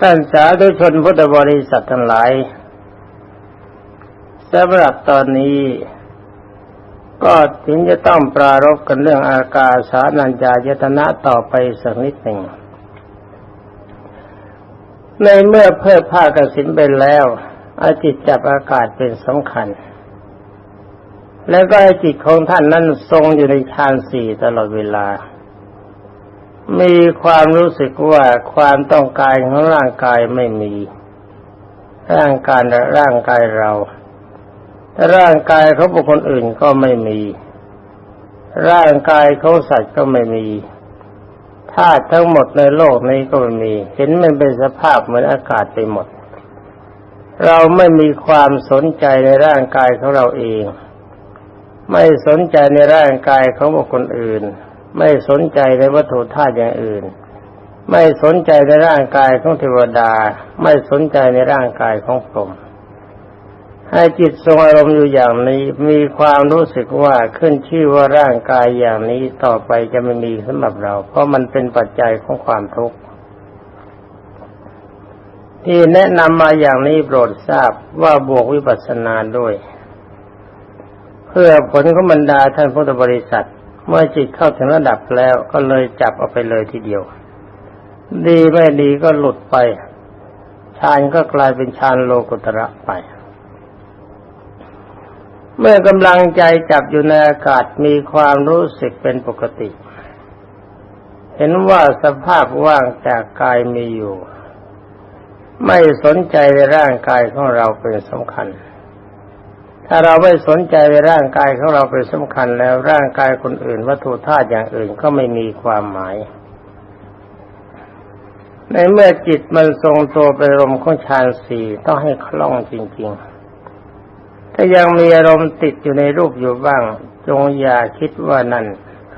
ท่านสาธุชนพุทธบริษัททั้งหลายสำหรับตอนนี้ ก็ถึงจะต้องปรารบกันเรื่องอากาสานัญจายตนะต่อไปสักนิดหนึ่ง ในเมื่อเพิ่มผ้ากสินไปแล้วอาจิตจับอากาศเป็นสำคัญ แล้วก็อาจิตของท่านนั้นทรงอยู่ในฌานสี่ตลอดเวลา มีความรู้สึกว่าความต้องการของร่างกายไม่มี ร่างกายร่างกายเรา ร่างกายเของบุคคลอื่นก็ไม่มี ร่างกายเของสัตว์ก็ไม่มีธาตุทั้งหมดในโลกนี้ก็ไม่มี เห็นมันเป็นสภาพเหมือนอากาศไปหมด เราไม่มีความสนใจในร่างกายของเราเอง ไม่สนใจในร่างกายของบุคคลอื่น ไม่สนใจในวัตถุธาตุอย่างอื่น ไม่สนใจในร่างกายของเทวดา ไม่สนใจในร่างกายของพรหมให้จิตทรงอารมณ์อยู่อย่างนี้มีความรู้สึกว่าขึ้นชื่อว่าร่างกายอย่างนี้ต่อไปจะไม่มีสำหรับเรา เพราะมันเป็นปัจจัยของความทุกข์ที่แนะนำมาอย่างนี้โปรดทราบว่าบวกวิปัสสนาด้วย เพื่อผลของบรรดาท่านพุทธบริษัท เมื่อจิตเข้าถึงระดับแล้วก็เลยจับเอาไปเลยทีเดียว ดีไม่ดีก็หลุดไปฌานก็กลายเป็นฌานโลกุตระไป เมื่อกำลังใจจับอยู่ในอากาศมีความรู้สึกเป็นปกติ เห็นว่าสภาพว่างจากกายมีอยู่ ไม่สนใจในร่างกายของเราเป็นสำคัญ ถ้าเราไม่สนใจในร่างกายของเราเป็นสำคัญแล้วร่างกายคนอื่น วัตถุธาตุอย่างอื่นก็ไม่มีความหมาย ในเมื่อจิตมันทรงตัวไปรมของฌานสี่ต้องให้คล่องจริง ๆ ถ้ายังมีอารมณ์ติดอยู่ในรูปอยู่บ้าง จงอย่าคิดว่านั่น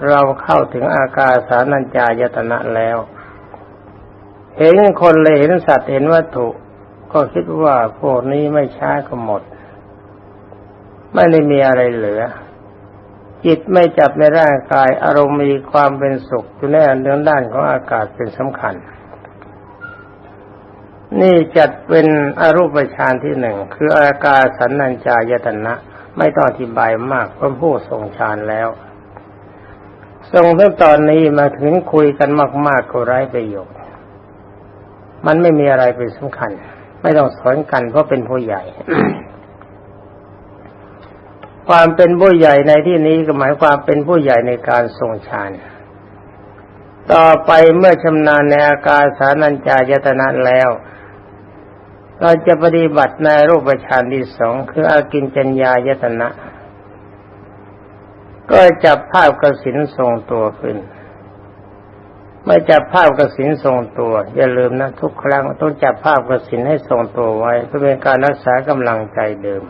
เราเข้าถึงอากาสานัญจายตนะแล้ว เห็นคนเลยเห็นสัตว์เห็นวัตถุ ก็คิดว่าพวกนี้ไม่ช้าก็หมด ไม่ได้มีอะไรเหลือ จิตไม่จับในร่างกายอารมณ์มีความเป็นสุขอยู่ในเรื่องด้านของอากาศเป็นสำคัญ นี่จัดเป็นอรูปฌานที่หนึ่งคืออากาศสันนัญจายตนะ ไม่ต้องอธิบายมากเพราะผู้ทรงฌานแล้วทรงตั้งตอนนี้มาถึงคุยกันมากๆก็ไร้ประโยชน์มันไม่มีอะไรเป็นสำคัญ ไม่ต้องสอนกันเพราะเป็นผู้ใหญ่ ความเป็นผู้ใหญ่ในที่นี้ก็หมายความเป็นผู้ใหญ่ในการทรงฌานต่อไปเมื่อชำนาญในอาการสานัญจายตนะแล้ว เราจะปฏิบัติในรูปฌานที่สองคืออากินจัญญายตนะ ก็จับภาพกสินทรงตัวขึ้นไม่จับภาพกสินทรงตัว อย่าลืมนะ ทุกครั้งต้องจับภาพกสินให้ทรงตัวไว้ เพื่อเป็นการรักษากำลังใจเดิม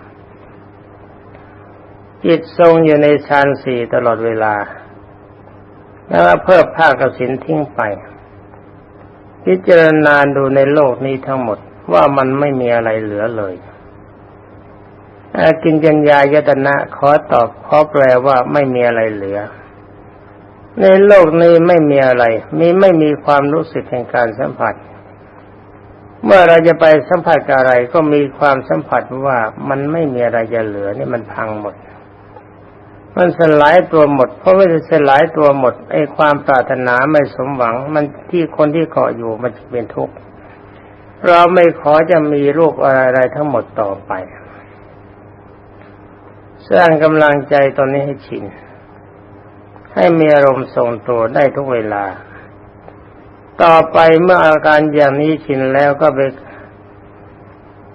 จิตทรงอยู่ในฌานสี่ตลอดเวลา แล้วเพิ่มผ้ากสินทิ้งไป พิจารณาดูในโลกนี้ทั้งหมดว่ามันไม่มีอะไรเหลือเลยกินจัญญายตนะขอตอบขอแปลว่าไม่มีอะไรเหลือ ในโลกนี้ไม่มีอะไร มีไม่มีความรู้สึกแห่งการสัมผัส เมื่อเราจะไปสัมผัสกับอะไรก็มีความสัมผัสว่ามันไม่มีอะไรจะเหลือนี่มันพังหมด มันสลายตัวหมด เพราะว่าจะสลายตัวหมดไอ้ความปรารถนาไม่สมหวัง มันที่คนที่เกาะอยู่มันจะเป็นทุกข์เราไม่ขอจะมีรูปอะไรทั้งหมดต่อไป สร้างกำลังใจตอนนี้ให้ชิน ให้มีอารมณ์ทรงตัวได้ทุกเวลา ต่อไปเมื่ออาการอย่างนี้ชินแล้วก็ไป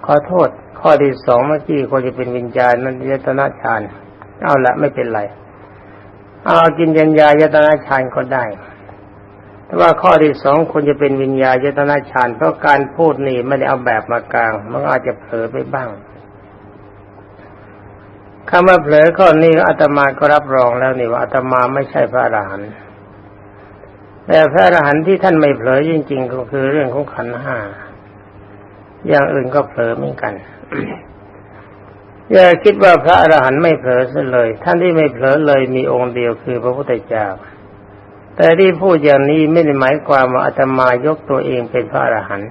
ขอโทษ ข้อที่สองเมื่อกี้คนจะเป็นวิญญาณนั้นยตนาฌาน เอาละไม่เป็นไร เอากินยัญญายตนาฌานก็ได้ แต่ว่าข้อที่สองคนจะเป็นวิญญาณยตนาฌานเพราะการพูดนี่ไม่ได้เอาแบบมากลาง มันอาจจะเผลอไปบ้างคำว่าเผลอข้อนี้อาตมาก็รับรองแล้วนี่ว่าอาตมาไม่ใช่พระอรหันต์แต่พระอรหันต์ที่ท่านไม่เผลอจริง ๆ ก็คือเรื่องของขันห้าอย่างอื่นก็เผลอเหมือนกัน อย่าคิดว่าพระอรหันต์ไม่เผลอซะเลย ท่านที่ไม่เผลอเลยมีองค์เดียวคือพระพุทธเจ้า แต่ที่พูดอย่างนี้ไม่ได้หมายความว่าอาตมายกตัวเองเป็นพระอรหันต์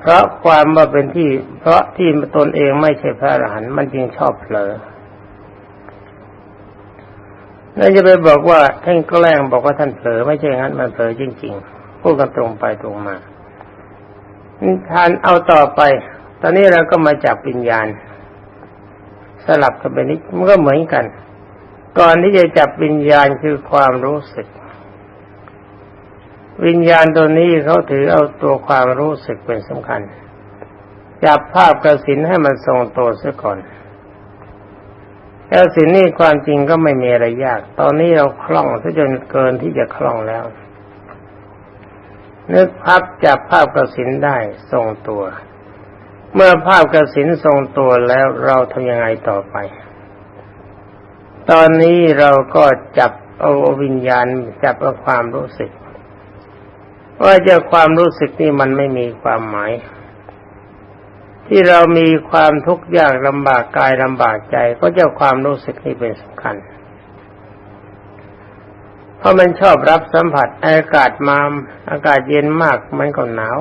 เพราะความว่าเป็นที่ เพราะที่ตนเองไม่ใช่พระอรหันต์มันจึงชอบเผลอแล้วจะไปบอกว่าท่านแกล้งบอกว่าท่านเผลอไม่ใช่งั้นมันเผลอจริงๆพูดกันตรงไปตรงมาทานเอาต่อไป ตอนนี้เราก็มาจับวิญญาณ สลับกันไปนิดมันก็เหมือนกัน ก่อนที่จะจับวิญญาณคือความรู้สึก วิญญาณตัวนี้เขาถือเอาตัวความรู้สึกเป็นสำคัญ จับภาพกระสินให้มันทรงตัวซะก่อนแล้วสินนี้ความจริงก็ไม่มีอะไรยาก ตอนนี้เราคล่องซะจนเกินที่จะคล่องแล้วนึกภาพจับภาพกระสินได้ทรงตัว เมื่อภาพกระสินทรงตัวแล้วเราทำยังไงต่อไป ตอนนี้เราก็จับเอาวิญญาณจับเอาความรู้สึก ว่าจะความรู้สึกนี่มันไม่มีความหมาย ที่เรามีความทุกข์ยากลำบากกายลำบากใจ ก็เจ้าความรู้สึกนี่เป็นสำคัญ เพราะมันชอบรับสัมผัสอากาศมาอากาศเย็นมากมันก็หนาว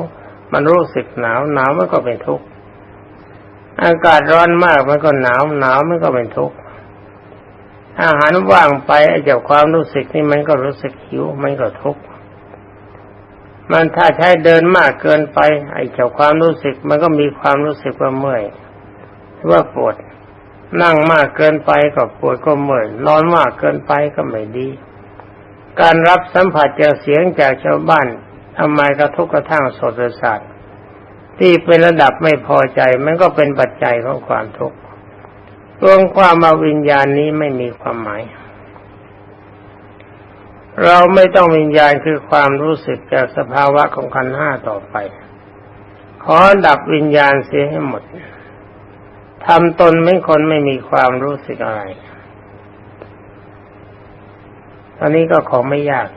มันรู้สึกหนาวหนาวมันก็เป็นทุกข์ อากาศร้อนมากมันก็หนาวหนาวมันก็เป็นทุกข์อาหารว่างไปไอ้เจ้าความรู้สึกนี่มันก็รู้สึกหิวมันก็ทุกข์มันถ้าใช้เดินมากเกินไป ไอ้เจ้าความรู้สึก มันก็มีความรู้สึกว่าเมื่อยว่าปวดนั่งมากเกินไปก็ปวดก็เมื่อยนอนมากเกินไปก็ไม่ดี การรับสัมผัสจากเสียงจากชาวบ้านทำไมกระทบกระทั่งโสตประสาท ที่เป็นระดับไม่พอใจมันก็เป็นปัจจัยของความทุกข์รวมความมาวิญญาณนี้ไม่มีความหมาย เราไม่ต้องวิญญาณคือความรู้สึกจากสภาวะของขันห้าต่อไป ขอดับวิญญาณเสียให้หมดทำตนไม่คนไม่มีความรู้สึกอะไรตอนนี้ก็ของไม่ยาก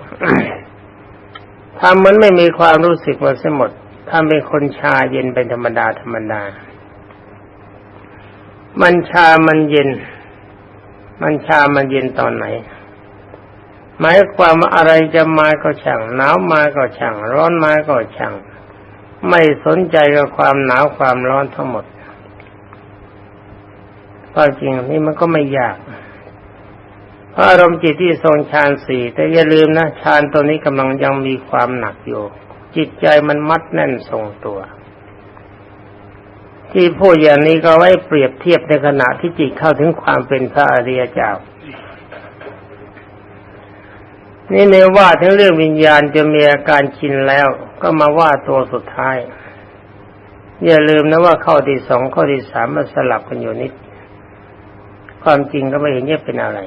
ทำเหมือนไม่มีความรู้สึกมาเสียหมด ถ้าเป็นคนชาเย็นเป็นธรรมดาธรรมดา มันชามันเย็น มันชามันเย็นตอนไหน หมายความว่าอะไรจะมาก็ช่างหนาวมาก็ช่างร้อนมาก็ช่างไม่สนใจกับความหนาวความร้อนทั้งหมดก็จริงนี่มันก็ไม่ยากเพราะอารมณ์จิตที่ทรงฌานสี่แต่อย่าลืมนะฌานตัวนี้กำลังยังมีความหนักอยู่ จิตใจมันมัดแน่นทรงตัว ที่พูดอย่างนี้ก็ไว้เปรียบเทียบในขณะที่จิตเข้าถึงความเป็นพระอริยเจ้า นี่ในว่าถึงเรื่องวิญญาณจะมีอาการชินแล้ว ก็มาว่าตัวสุดท้าย อย่าลืมนะว่าข้อที่สองข้อที่สามมันสลับกันอยู่นิด ความจริงก็ไม่เห็นจะเป็นอะไร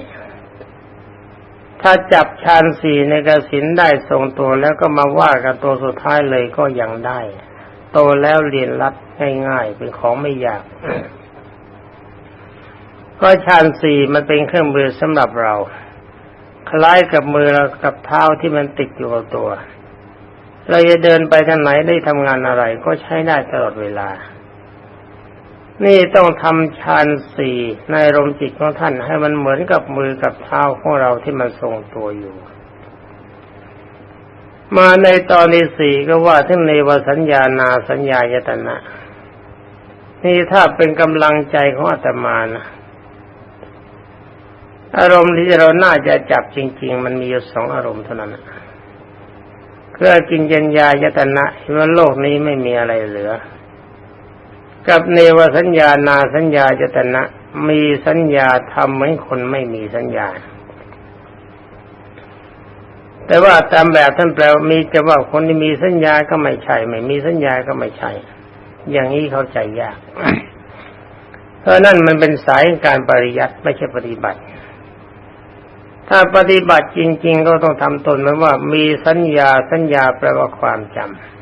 ถ้าจับฌานสี่ในกสินได้ทรงตัวแล้วก็มาว่ากับตัวสุดท้ายเลยก็ยังได้ โตแล้วเรียนรัดง่ายๆเป็นของไม่ยาก ก็ฌานสี่มันเป็นเครื่องมือสำหรับเรา คล้ายกับมือเรากับเท้าที่มันติดอยู่กับตัว เราจะเดินไปทางไหนได้ทำงานอะไรก็ใช้ได้ตลอดเวลา นี่ต้องทำฌานสี่ในลมจิตของท่านให้มันเหมือนกับมือกับเท้าของเราที่มันทรงตัวอยู่ มาในตอนที่สี่ก็ว่าทั้งในวสัญญานาสัญญายตนะ นี่ถ้าเป็นกำลังใจของอาตมานะอารมณ์ที่เราน่าจะจับจริง ๆ มันมีอยู่สองอารมณ์เท่านั้นเพื่อกินยัญญายตนะว่าโลกนี้ไม่มีอะไรเหลือ กับเนวสัญญานาสัญญาจตนะ มีสัญญาทำเหมือนคนไม่มีสัญญา แต่ว่าตามแบบท่านแปลมีจะว่าคนที่มีสัญญาก็ไม่ใช่ ไม่มีสัญญาก็ไม่ใช่ อย่างนี้เข้าใจยาก เพราะนั่นมันเป็นสายการปริยัติไม่ใช่ปฏิบัติ ถ้าปฏิบัติจริง ๆ ก็ต้องทำตนเหมือนว่า มีสัญญาสัญญาแปลว่าความจำ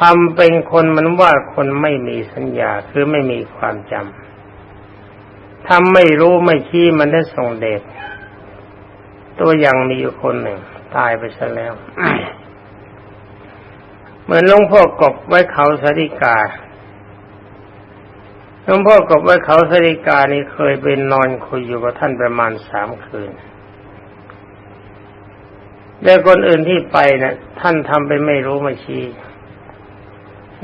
ทำเป็นคนมันว่าคนไม่มีสัญญาคือไม่มีความจำทำไม่รู้ไม่ชี้มันได้ส่งเดชตัวอย่างมีอยู่คนหนึ่ง ตายไปซะแล้ว เหมือนหลวงพ่อกบไว้เขาสาริกาหลวงพ่อกบไว่าเขาสริกานี่เคยเป็นนอนคุยอยู่กับท่านประมาณสามคืนแต่คนอื่นที่ไปเนะ่ยท่านทำไปไม่รู้ไม่ชี้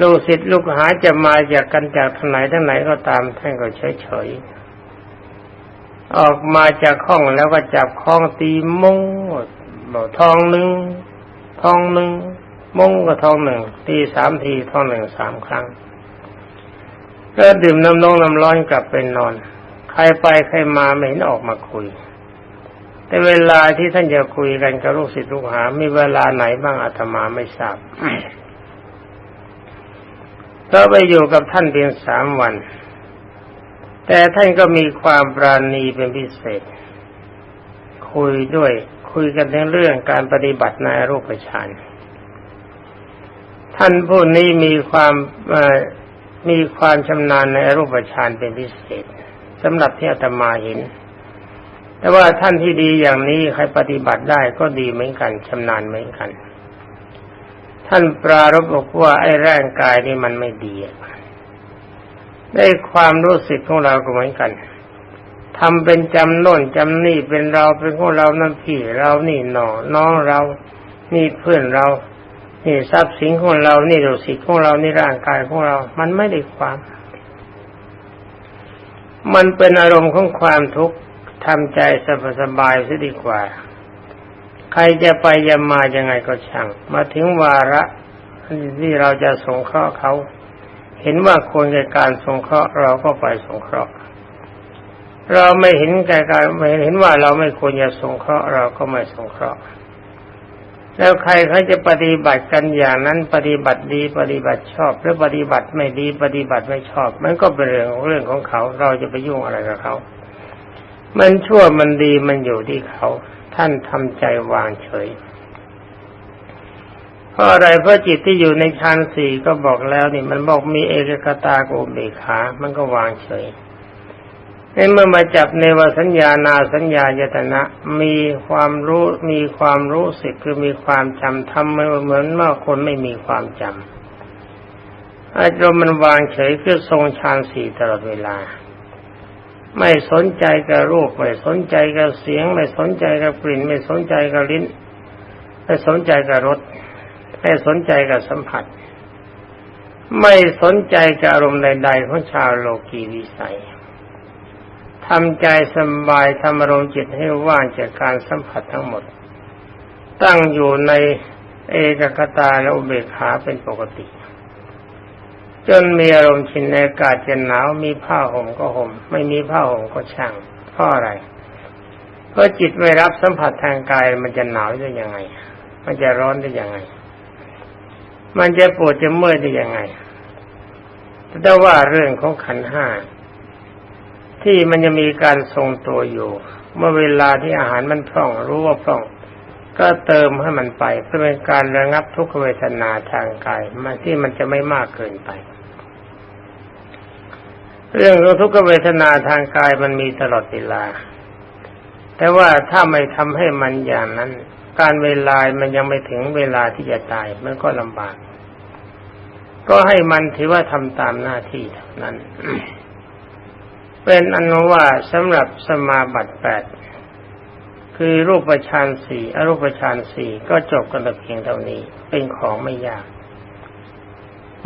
ลูกศิษย์ลูกหาจะมาจากกันจากทางไหนทางไหนก็ตามท่านก็เฉยเฉยๆออกมาจากห้องแล้วก็จับคล้องตีมงบอกทองหนึ่งทองหนึ่งมงก็ทองหนึ่งตีสามทีทองหนึ่งสามครั้งแล้วดื่มน้ำนองน้ำร้อนกลับไปนอน ใครไปใครมาไม่เห็นออกมาคุย แต่เวลาที่ท่านจะคุยกันกับลูกศิษย์ลูกหา มีเวลาไหนบ้างอาตมาไม่ทราบ ก็ไปอยู่กับท่านเพียงสามวัน แต่ท่านก็มีความปราณีเป็นพิเศษ คุยด้วยคุยกันในเรื่องการปฏิบัติในรูปฌานท่านผู้นี้มีความมีความชำนาญในรูปฌานเป็นพิเศษสำหรับที่อาตมาเห็น แต่ว่าท่านที่ดีอย่างนี้ใครปฏิบัติได้ก็ดีเหมือนกันชำนาญเหมือนกัน ท่านปรารบบอกว่าไอ้ร่างกายนี่มันไม่ดีได้ความรู้สึกของเราก็เหมือนกันทำเป็นจำโน่นจำนี่เป็นเราเป็นของเรานั่นพี่เรานี่หนอน้องเรา นี่เพื่อนเรา นี่ทรัพย์สินของเรา นี่ดุสิตของเรา นี่ร่างกายของเรา มันไม่ได้ความ มันเป็นอารมณ์ของความทุกข์ทำใจสบายสบายซะดีกว่า ใครจะไปจะมายังไงก็ช่าง มาถึงวาระที่เราจะสงเคราะห์เขา เห็นว่าควรแก่การสงเคราะห์เราก็ไปสงเคราะห์ เราไม่เห็นแก่การไม่เห็นว่าเราไม่ควรจะสงเคราะห์เราก็ไม่สงเคราะห์ แล้วใครเขาจะปฏิบัติกันอย่างนั้นปฏิบัติดีปฏิบัติชอบ หรือปฏิบัติไม่ดีปฏิบัติไม่ชอบ มันก็เป็นเรื่องของเรื่องของเขา เราจะไปยุ่งอะไรกับเขา มันชั่วมันดีมันอยู่ที่เขา ท่านทำใจวางเฉย เพราะอะไรเพราะจิตที่อยู่ในฌานสี่ก็บอกแล้วนี่ มันบอกมีเอกกตาโกเบขา มันก็วางเฉยในเมื่อมาจับในวสัญญานาสัญญายตนะ มีความรู้มีความรู้สึกคือมีความจำทำเหมือนเมื่อคนไม่มีความจำอารมณ์มันวางเฉยคือทรงฌานสี่ตลอดเวลา ไม่สนใจกับรูปไม่สนใจกับเสียง ไม่สนใจกับกลิ่น ไม่สนใจกับลิ้น ไม่สนใจกับรสไม่สนใจกับสัมผัส ไม่สนใจกับอารมณ์ใดๆของชาวโลกีวิสัยทำใจสบายทำอารมณ์จิตให้ว่างจากการสัมผัสทั้งหมด ตั้งอยู่ในเอกคตาและอุเบกขาเป็นปกติ จนมีอารมณ์ชินในอากาศจะหนาวมีผ้าห่มก็ห่มไม่มีผ้าห่มก็ช่างเพราะอะไรเพราะจิตไม่รับสัมผัสทางกายมันจะหนาวได้ยังไง มันจะร้อนได้ยังไง มันจะปวดจะเมื่อยได้ยังไงแต่ว่าเรื่องของขันห้าที่มันจะมีการทรงตัวอยู่ เมื่อเวลาที่อาหารมันพร่องรู้ว่าพร่อง ก็เติมให้มันไปเพื่อเป็นการระงับทุกขเวทนาทางกายมันที่มันจะไม่มากเกินไป เรื่องของทุกขเวทนาทางกายมันมีตลอดเวลา แต่ว่าถ้าไม่ทำให้มันอย่างนั้น การเวลา มันยังไม่ถึงเวลาที่จะตายมันก็ลำบาก ก็ให้มันถือว่าทำตามหน้าที่เท่านั้น เป็นอนุว่าสำหรับสมาบัติแปด คือรูปฌานสี่อรูปฌานสี่ก็จบกันแต่เพียงเท่านี้ เป็นของไม่ยาก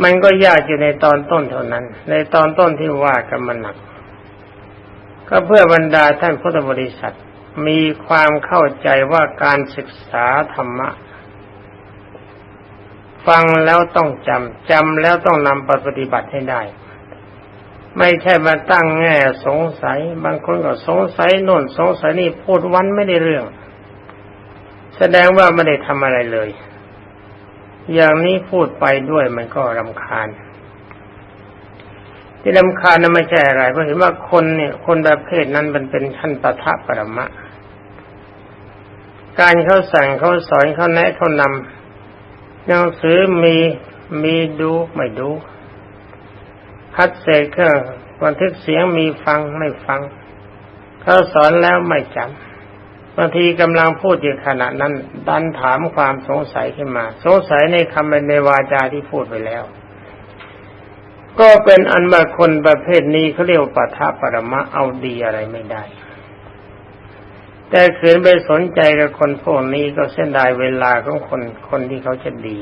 มันก็ยากอยู่ในตอนต้นเท่านั้น ในตอนต้นที่ว่ากันมันหนัก ก็เพื่อบรรดาท่านพุทธบริษัท มีความเข้าใจว่าการศึกษาธรรมะ ฟังแล้วต้องจำจำแล้วต้องนำไปปฏิบัติให้ได้ ไม่ใช่มาตั้งแง่สงสัย บางคนก็สงสัยโน่นสงสัยนี่พูดวันไม่ได้เรื่อง แสดงว่าไม่ได้ทำอะไรเลย อย่างนี้พูดไปด้วยมันก็รำคาญ ที่รำคาญนั้นไม่ใช่อะไรเพราะเห็นว่าคนเนี่ย คนประเภทนั้นมันเป็นชั้นปะทะปรมะ การเขาสั่งเขาสอนเขาแนะเขานำหนังสือมีมีดูไม่ดู คัดเศษเครื่องบันทึกเสียงมีฟังไม่ฟังเขาสอนแล้วไม่จำบางทีกำลังพูดอยู่ขณะนั้น ดันถามความสงสัยขึ้นมา สงสัยในคำในวาจาที่พูดไปแล้ว ก็เป็นอันว่าคนประเภทนี้เขาเรียกปัทภปรมะเอาดีอะไรไม่ได้ แต่ขืนไปสนใจกับคนพวกนี้ก็เส้นดายเวลาของคนคนที่เขาจะดี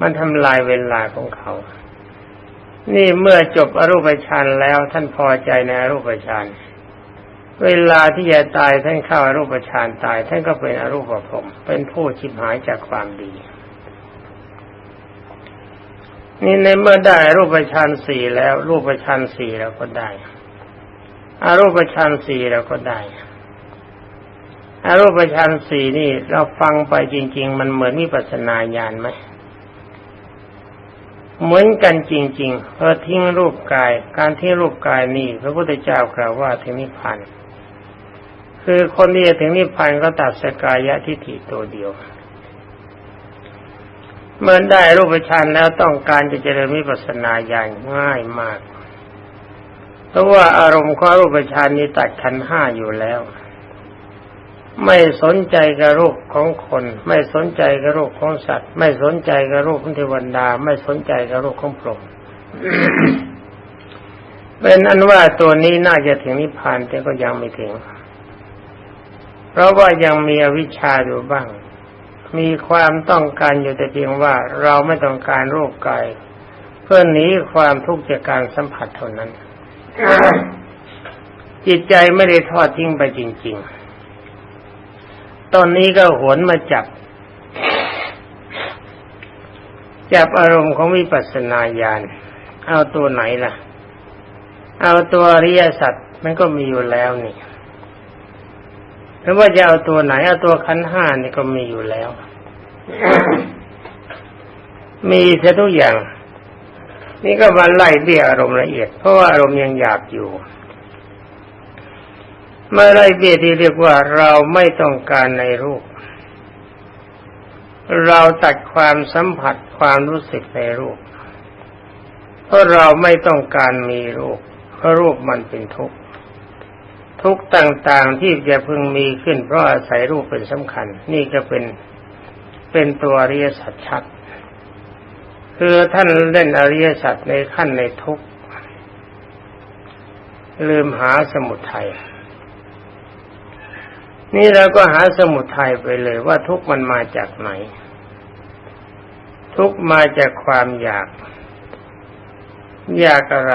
มันทำลายเวลาของเขา นี่เมื่อจบอรูปฌานแล้วท่านพอใจในอรูปฌานเวลาที่จะตายท่านเข้าอรูปฌานตาย ท่านก็เป็นอรูปภพเป็นผู้ชิบหายจากความดี นี่ในเมื่อได้รูปฌานสี่แล้ว รูปฌานสี่เราก็ได้อารูปฌานสี่เราก็ได้อารูปฌานสี่นี่เราฟังไปจริง ๆ มันเหมือนวิปัสสนาญาณไหม เหมือนกันจริงๆเพอทิ้งรูปกาย การทิ้งรูปกายนี่พระพุทธเจ้ากล่าวว่าถึงนิพพานคือคนที่จะถึงนิพพานก็ตัดสกายะทิฏฐิตัวเดียว เมื่อได้รูปฌานแล้วต้องการจะเจริญวิปัสสนาญาณง่ายมาก เพราะว่าอารมณ์ของรูปฌานนี้ตัดขันห้าอยู่แล้ว ไม่สนใจกับรูปของคน ไม่สนใจกับรูปของสัตว์ ไม่สนใจกับรูปของเทวดา ไม่สนใจกับรูปของพรหมเป็นอันว่าตัวนี้น่าจะถึงนิพพานแต่ก็ยังไม่ถึง เพราะว่ายังมีอวิชชาอยู่บ้าง มีความต้องการอยู่แต่เพียงว่าเราไม่ต้องการรูปกาย เพื่อหนีความทุกข์จากการสัมผัสเท่านั้น จิตใจไม่ได้ทอดทิ้งไปจริง ๆ ตอนนี้ก็หวนมาจับ จับอารมณ์ของวิปัสสนาญาณเอาตัวไหนล่ะ เอาตัวอริยสัจมันก็มีอยู่แล้วนี่หรือว่าจะเอาตัวไหนเอาตัวขันห้านี่ก็มีอยู่แล้ว มีเสียทุกอย่าง นี่ก็มาไล่เบี้ยอารมณ์ละเอียด เพราะว่าอารมณ์ยังหยาบอยู่ มาไล่เบียที่เรียกว่าเราไม่ต้องการในรูป เราตัดความสัมผัสความรู้สึกในรูป เพราะเราไม่ต้องการมีรูป เพราะรูปมันเป็นทุกข์ทุกต่างๆที่จะพึงมีขึ้น เพราะอาศัยรูปเป็นสำคัญ นี่ก็เป็นเป็นตัวอริยสัจชัด คือท่านเล่นอริยสัจในขั้นในทุกลืมหาสมุทัย นี่เราก็หาสมุทัยไปเลยว่าทุกมันมาจากไหน ทุกมาจากความอยาก อยากอะไร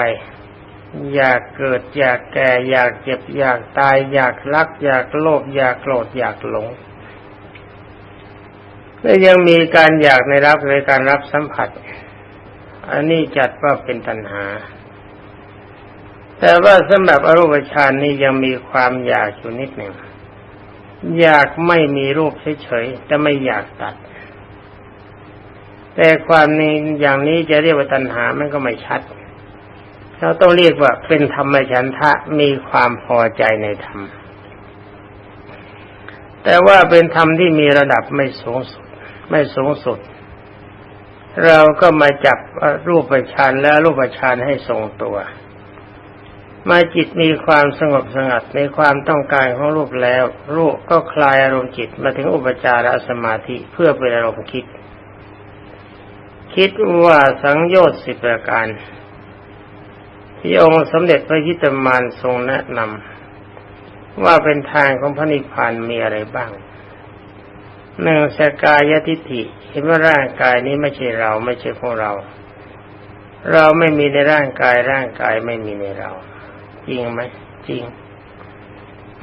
อยากเกิด อยากแก่ อยากเจ็บ อยากตาย อยากรัก อยากโลภอยากโกรธอยากหลงและยังมีการอยากในรับในการรับสัมผัส อันนี้จัดว่าเป็นตัณหา แต่ว่าสำหรับอรูปฌานนี้ยังมีความอยากอยู่นิดหนึ่ง อยากไม่มีรูปเฉยๆแต่ไม่อยากตัด แต่ความนี้อย่างนี้จะเรียกว่าตัณหามันก็ไม่ชัด เราต้องเรียกว่าเป็นธรรมฉันทะมีความพอใจในธรรม แต่ว่าเป็นธรรมที่มีระดับไม่สูงสุด ไม่สูงสุด เราก็มาจับรูปฌานและรูปฌานให้ทรงตัว มาจิตมีความสงบสงัดในความต้องการของรูปแล้ว รูปก็คลายอารมณ์จิตมาถึงอุปจารสมาธิเพื่อเป็นอารมณ์คิด คิดว่าสังโยชน์สิบประการ ที่องค์สมเด็จพระยิตมานทรงแนะนำว่าเป็นทางของพระนิพพานมีอะไรบ้างหนึ่งสกายทิฏฐิเห็นว่าร่างกายนี้ไม่ใช่เราไม่ใช่ของเรา เราไม่มีในร่างกายร่างกายไม่มีในเรา จริงไหมจริง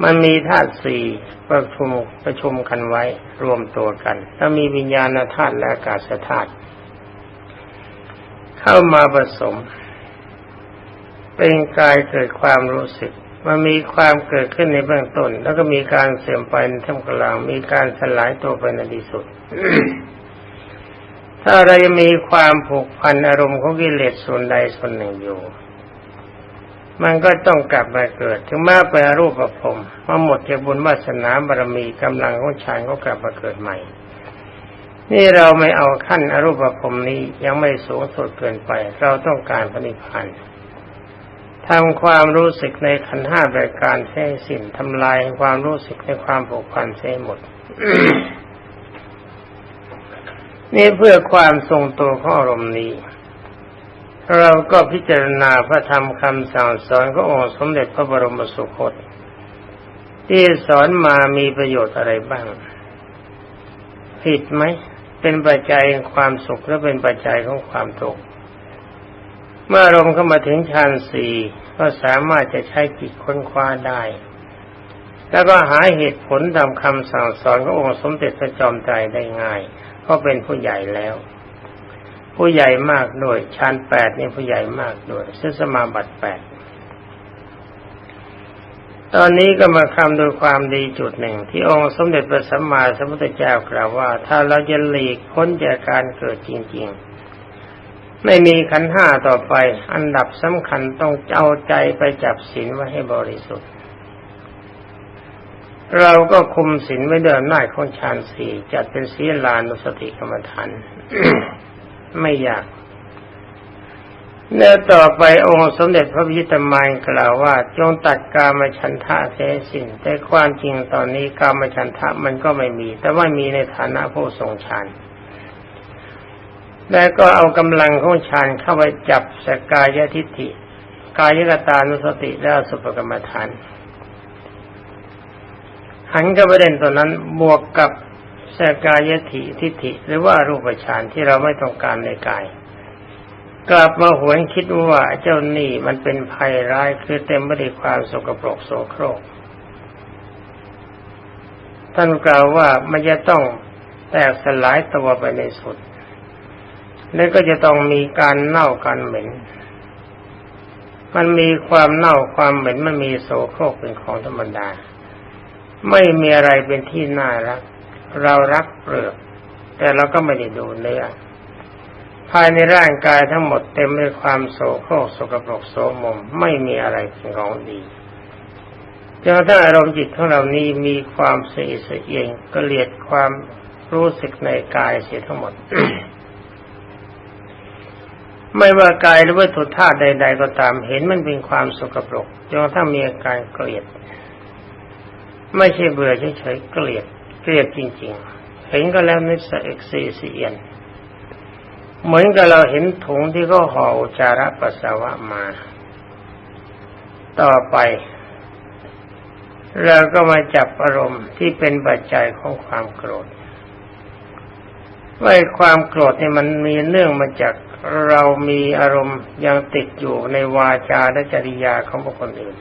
มันมีธาตุสี่ประชุมประชุมกันไว้ รวมตัวกันแล้วมีวิญญาณธาตุและอากาศธาตุเข้ามาผสม เป็นกายเกิดความรู้สึกมันมีความเกิดขึ้นในเบื้องต้น แล้วก็มีการเสื่อมไปในท่ามกลางมีการสลายตัวไปในที่สุด ถ้าเรายังมีความผูกพันอารมณ์ของกิเลสส่วนใดส่วนหนึ่งอยู่ มันก็ต้องกลับมาเกิด ถึงแม้เป็นรูปประพรมมาหมดจากบุญวาสนาบารมีกำลังของฌานก็กลับมาเกิดใหม่ นี่เราไม่เอาขั้นอรูปภพนี้ยังไม่สูงสุดเกินไป เราต้องการพระนิพพานทำความรู้สึกในขันห้าบริการเส้สิ้นทำลายความรู้สึกในความผูกพันเส้หมด นี่เพื่อความทรงตัวของอารมณ์นี้ เราก็พิจารณาพระธรรมคำสั่งสอนขององค์สมเด็จพระบรมสุคตที่สอนมามีประโยชน์อะไรบ้าง ผิดไหม เป็นปัจจัยแห่งความสุขและเป็นปัจจัยของความทุกข์เมื่ออารมเข้ามาถึงฌานสี่ก็สามารถจะใช้จิตค้นคว้าได้ แล้วก็หาเหตุผลตามคำสั่งสอนขององค์สมเด็จพระจอมไตรได้ง่ายเพราะเป็นผู้ใหญ่แล้ว ผู้ใหญ่มากด้วยฌานแปดนี่ผู้ใหญ่มากด้วยซึ่งสมาบัติแปดตอนนี้ก็มาคำโดยความดีจุดหนึ่ง ที่องค์สมเด็จพระสัมมาสัมพุทธเจ้ากล่าวว่า ถ้าเราจะหลีกพ้นจากการเกิดจริง ๆ ไม่มีขันห้าต่อไป อันดับสำคัญต้องเอาใจไปจับศีลไว้ให้บริสุทธิ์ เราก็คุมศีลไว้เดินหน้าของฌานสี่จัดเป็นศีลานุสติกรรมฐาน ไม่อยากเนื้อต่อไปองค์สมเด็จพระพิตมานกล่าวว่า จงตัดกามฉันทะเสียสิ้นแต่ความจริงตอนนี้กามฉันทะมันก็ไม่มี แต่ว่ามีในฐานะผู้ทรงฌานแล้วก็เอากำลังของฌานเข้าไปจับสกายทิฏฐิ กายกตานุสติและสุปกรรมฐานหันกับประเด็นตัวนั้นบวกกับ สกายทิทิฏฐิหรือว่ารูปฌานที่เราไม่ต้องการในกาย กลับมาหวนคิดว่าเจ้านี่มันเป็นภัยร้ายคือเต็มไปด้วยความสกปรกโสโครก ท่านกล่าวว่ามันจะต้องแตกสลายตัวไปในสุด แล้วก็จะต้องมีการเน่าการเหม็น มันมีความเน่าความเหม็นมันมีโสโครกเป็นของธรรมดา ไม่มีอะไรเป็นที่น่ารัก เรารักเปลือก แต่เราก็ไม่ได้ดูเนื้อภายในร่างกายทั้งหมดเต็มด้วยความโศกโครกสกปรกโสมมไม่มีอะไรเป็นของดีจนถ้าอารมณ์จิตของเรานี้มีความเสียเสียงก็เลียดความรู้สึกในกายเสียทั้งหมด ไม่ว่ากายหรือวัตถุธาตุใด ๆ ก็ตามเห็นมันเป็นความสกปรกจนถ้ามีอาการเกลียด ไม่ใช่เบื่อเฉยๆเกลียด เกลียดจริง ๆ เห็นก็แล้วนิสัยเอกซีเสียน เหมือนกับเราเห็นถุงที่เขาห่ออุจาระปัสสาวะมา ต่อไปเราก็มาจับอารมณ์ที่เป็นปัจจัยของความโกรธว่าความโกรธนี่มันมีเนื่องมาจากเรามีอารมณ์ยังติดอยู่ในวาจาและจริยาของบุคคลอื่น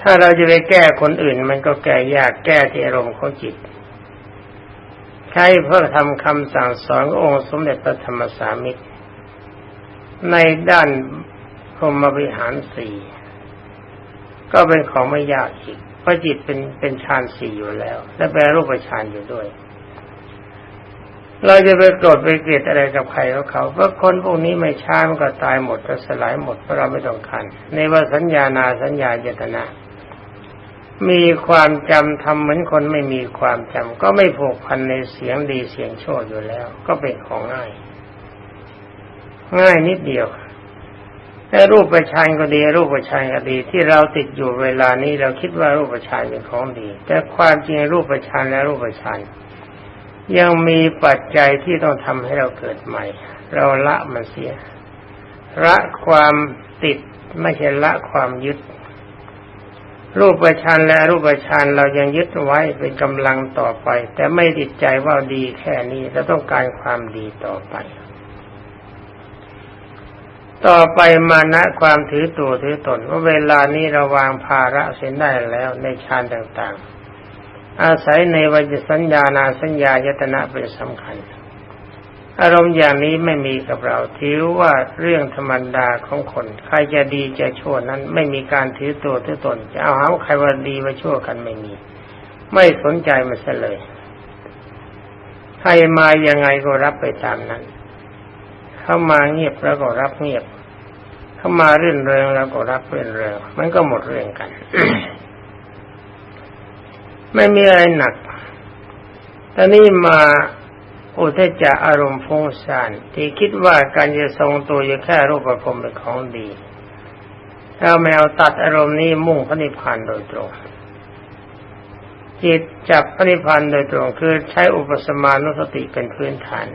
ถ้าเราจะไปแก้คนอื่น มันก็แก้ยากแก้ที่อารมณ์ของจิต ใช้เพื่อทำคำสั่งสอนองค์สมเด็จพระธรรมสามิตร ในด้านพรหมวิหารสี่ก็เป็นของไม่ยากอีกเพราะจิตเป็นเป็นฌานสี่อยู่แล้ว และแปลรูปฌานอยู่ด้วย เราจะไปโกรธไปเกลียดอะไรกับใครเขาเขาเพราะคนพวกนี้ไม่ช้ามันก็ตายหมดก็สลายหมดเพราะเราไม่ต้องการในว่าสัญญานาสัญญาเจตนา มีความจำทำเหมือนคนไม่มีความจำก็ไม่ผูกพันในเสียงดีเสียงชั่วอยู่แล้ว ก็เป็นของง่าย ง่ายนิดเดียวแต่รูปประชานก็ดี รูปประชานก็ดี ที่เราติดอยู่เวลานี้เราคิดว่ารูปประชานเป็นของดี แต่ความจริงรูปประชานและรูปประชานยังมีปัจจัยที่ต้องทำให้เราเกิดใหม่ เราละมันเสียละความติดไม่ใช่ละความยึด รูปประชันและรูปประชันเรายังยึดไว้เป็นกำลังต่อไป แต่ไม่ติดใจว่าดีแค่นี้เราต้องการความดีต่อไป ต่อไปมานะความถือตัวถือตนว่าเวลานี้เราวางภาระเส้นได้แล้วในฌานต่างๆ อาศัยในวิจสัญญานาสัญญายตนะเป็นสำคัญ อารมณ์อย่างนี้ไม่มีกับเรา ถือว่าเรื่องธรรมดาของคน ใครจะดีจะชั่วนั้น ไม่มีการถือตัวถือตน จะเอาหาใครว่าดีว่าชั่วกันไม่มี ไม่สนใจมันเลยใครมายังไงก็รับไปตามนั้น เข้ามาเงียบแล้วก็รับเงียบ เข้ามาเรื่นเริงแล้วก็รับเรื่นเริงมันก็หมดเรื่องกัน ไม่มีอะไรหนักตอนนี้มา อุทจะอารมณ์ฟุ้งซ่านที่คิดว่าการจะทรงตัวอยู่แค่รูปประพรมเป็นของดีถ้าแมวตัดอารมณ์นี้มุ่งพระนิพพานโดยตรง จิตจับพระนิพพานโดยตรง คือใช้อุปสมานุสติเป็นพื้นฐาน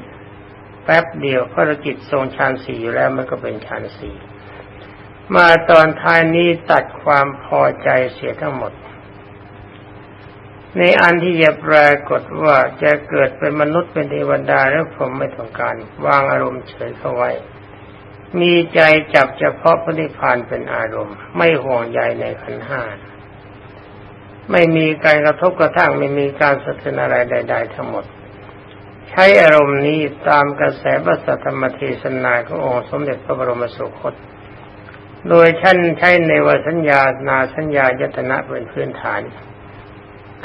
แป๊บเดียวพระจิตทรงฌานสี่อยู่แล้วมันก็เป็นฌานสี่มาตอนท้ายนี้ตัดความพอใจเสียทั้งหมด ในอันที่จะปรากฏว่าจะเกิดเป็นมนุษย์เป็นเทวดาแล้วผมไม่ต้องการ วางอารมณ์เฉยเข้าไว้ มีใจจับเฉพาะพระนิพพานเป็นอารมณ์ ไม่ห่วงใยในขันห้าไม่มีการกระทบกระทั่งไม่มีการสะเทือนอะไรใด ๆ ทั้งหมด ใช้อารมณ์นี้ตามกระแสพระสัทธรรมเทศนาขององค์สมเด็จพระบรมสุคต โดยท่านใช้ในวสัญญานาสัญญายตนะเป็นพื้นฐาน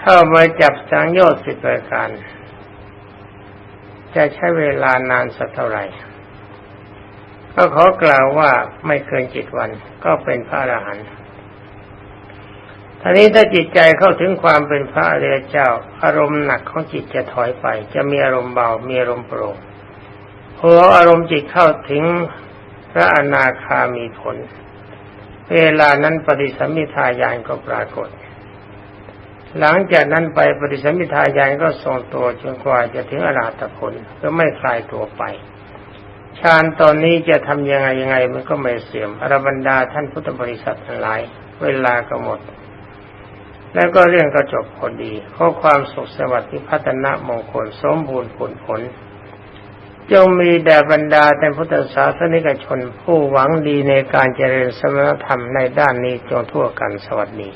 เข้ามาจับสังโยชน์สิบประการ จะใช้เวลานานสักเท่าไหร่ก็ขอกล่าวว่าไม่เกินจิตวันก็เป็นพระอรหันต์ทีนี้ถ้าจิตใจเข้าถึงความเป็นพระอริยเจ้า อารมณ์หนักของจิตจะถอยไป จะมีอารมณ์เบา มีอารมณ์โปร่งพออารมณ์จิตเข้าถึงพระอนาคามีผล เวลานั้นปฏิสัมมิทายานก็ปรากฏ หลังจากนั้นไปปฏิสัมมิทายานก็ทรงตัวจนกว่าจะถึงอรหัตผลก็ไม่คลายตัวไปฌานตอนนี้จะทำยังไงยังไงมันก็ไม่เสื่อมอรบรรดาท่านพุทธบริษัททั้งหลาย เวลาก็หมด แล้วก็เรื่องก็จบพอดีข้อความสุขสวัสดิ์พัฒนามงคลสมบูรณ์ผลผลจงมีแด่บรรดาแต่พุทธศาสนิกชนผู้หวังดีในการเจริญสมณธรรมในด้านนี้จงทั่วกันสวัสดี